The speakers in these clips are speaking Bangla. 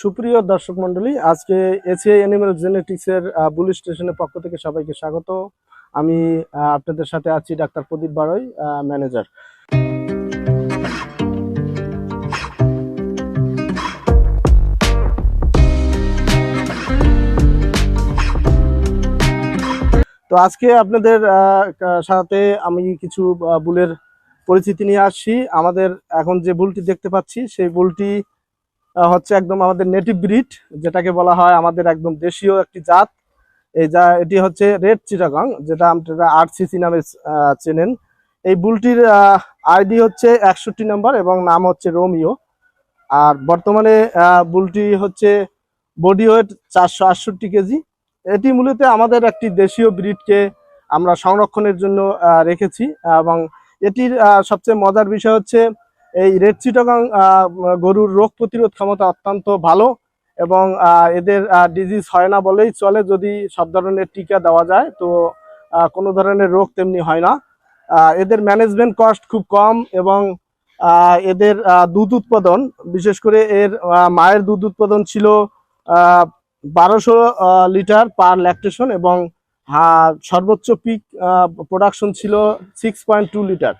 সুপ্রিয় দর্শক মন্ডলী আজকে এসিআই অ্যানিমেল জেনেটিক্সের বুলি স্টেশনের পক্ষ থেকে সবাইকে স্বাগত। আমি আপনাদের সাথে আছি ডাক্তার প্রদীপ বারই ম্যানেজার। তো আজকে আপনাদের সাথে আমি কিছু বুলের পরিচিতি নিয়ে আসছি। আমাদের এখন যে বুলটি দেখতে পাচ্ছি, সেই বুলটি হচ্ছে একদম আমাদের নেটিভ ব্রিড যেটাকে বলা হয় আমাদের একদম দেশীয় একটি জাত। এই যা, এটি হচ্ছে রেড চিটাগং যেটা আপনারা আট সিসি নামে চেনেন। এই বুলটির আইডি হচ্ছে একষট্টি নাম্বার এবং নাম হচ্ছে রোমিও। আর বর্তমানে বুলটি হচ্ছে বডি ওয়েট চারশো আটষট্টি কেজি। এটি মূলত আমাদের একটি দেশীয় ব্রিডকে আমরা সংরক্ষণের জন্য রেখেছি এবং এটির সবচেয়ে মজার বিষয় হচ্ছে এই রেড চিটাগং গরুর রোগ প্রতিরোধ ক্ষমতা অত্যন্ত ভালো এবং এদের ডিজিজ হয় না বলেই চলে যদি সব ধরনের টিকা দেওয়া যায়, তো কোনো ধরনের রোগ তেমনি হয় না। এদের ম্যানেজমেন্ট কস্ট খুব কম এবং এদের দুধ উৎপাদন, বিশেষ করে এর মায়ের দুধ উৎপাদন ছিল বারোশো লিটার পার ল্যাকটেশন এবং সর্বোচ্চ পিক প্রোডাকশন ছিল সিক্স পয়েন্ট টু লিটার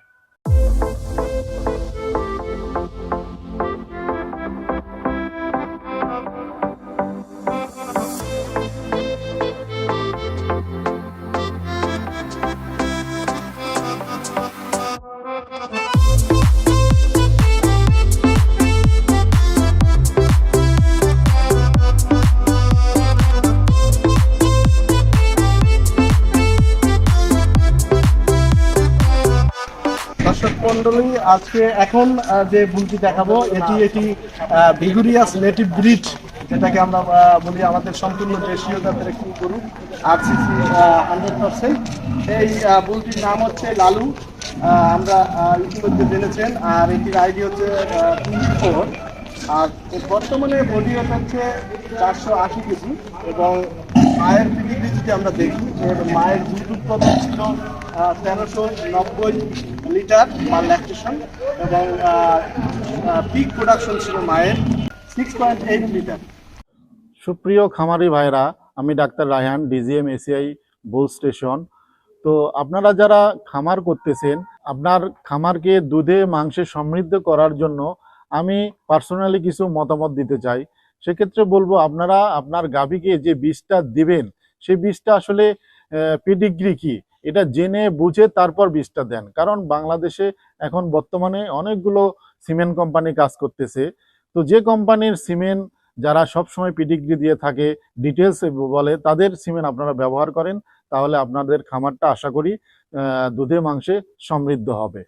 দর্শক মন্ডলী, আজকে এখন যে বুলটি দেখাবো, এটি এটি ভিগুরিয়াস নেটিভ ব্রিড যেটাকে আমরা বলি আমাদের সম্পূর্ণ দেশীয় জাতের একটি গরু আর হান্ড্রেড পার্সেন্ট এই বুলটির নাম হচ্ছে লালু। আমরা ইতিমধ্যে জেনেছেন, আর এটির আইডি হচ্ছে আর বর্তমানে বডি ওয়েট হচ্ছে চারশো আশি কেজি এবং মায়ের পিডিগ্রি যদি আমরা দেখি মায়ের দুধ উৎপাদন ছিল তেরোশো নব্বই লিটার পার ল্যাকটেশন এবং পিক প্রোডাকশন ছিল মায়ের সিক্স পয়েন্ট এইট লিটার। সুপ্রিয় খামারি ভাইরা আমি doctor Raihan DGM ACI bull station. তো আপনারা যারা খামার করতেছেন, আপনার খামারকে দুধে, মাংসে সমৃদ্ধ করার জন্য আমি পার্সোনালি কিছু মতামত দিতে চাই। সেক্ষেত্রে বলব, আপনারা আপনার গাভীকে যে বীজটা দিবেন, সেই বীজটা আসলে পিডিগ্রি কি? এটা জেনে বুঝে তারপর বীজটা দেন। কারণ বাংলাদেশে এখন বর্তমানে অনেকগুলো সিমেন্ট কোম্পানি কাজ করতেছে। তো যে কোম্পানির সিমেন্ট যারা সব সময় পিডিগ্রি দিয়ে থাকে ডিটেলস বলে, তাদের সিমেন্ট আপনারা ব্যবহার করেন, তাহলে আপনাদের খামারটা আশা করি দুধে মাংসে সমৃদ্ধ হবে।